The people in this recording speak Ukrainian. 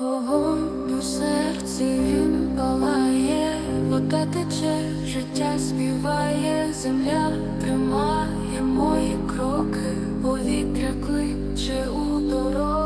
Огонь у серці він палає, вода тече, життя співає, земля тримає мої кроки, повітря кличе у дорогу.